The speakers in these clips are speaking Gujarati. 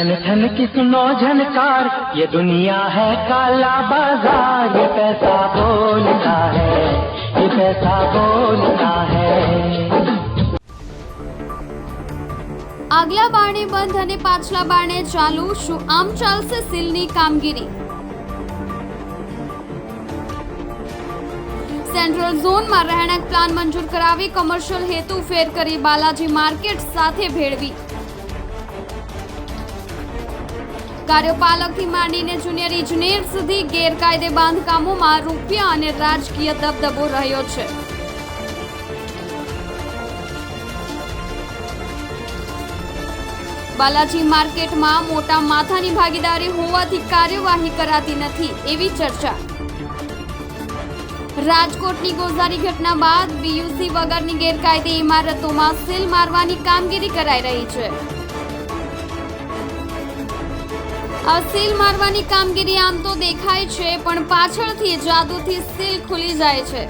ठन ठन की सुनो झनकार ये दुनिया है काला बाजार ये पैसा बोलता है ये पैसा बोलता है આગલા બારણે બંધ અને પાછલા બારણે ચાલુ શું આમ ચાલશે સીલની કામગીરી સેન્ટ્રલ ઝોનમાં રહેણાંક પ્લાન મંજૂર કરાવી કોમર્શિયલ હેતુ ફેર કરી બાલાજી માર્કેટ સાથે ભેળવી કાર્યપાલકથી માંડીને જુનિયર ઇજનેર સુધી ગેરકાયદે બાંધકામોમાં રૂપિયા અને રાજકીય દબદબો રહ્યો છે. બાલાજી માર્કેટમાં મોટા માથાની ભાગીદારી હોવાથી કાર્યવાહી કરાતી નથી એવી ચર્ચા. રાજકોટની ગોઝારી ઘટના બાદ બીયુસી વગરની ગેરકાયદે ઇમારતોમાં સીલ મારવાની કામગીરી કરાઈ રહી છે. આ સીલ મારવાની કામગીરી આમ તો દેખાય છે, પણ પાછળથી જાદુથી સીલ ખુલી જાય છે.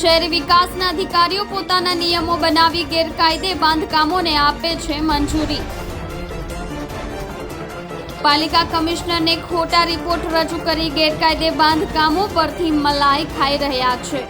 શહેરી વિકાસના અધિકારીઓ પોતાના નિયમો બનાવી ગેરકાયદે બાંધકામોને આપે છે મંજૂરી. પાલિકા કમિશનરને ખોટા રિપોર્ટ રજૂ કરી ગેરકાયદે બાંધકામો પરથી મલાઈ ખાઈ રહ્યા છે.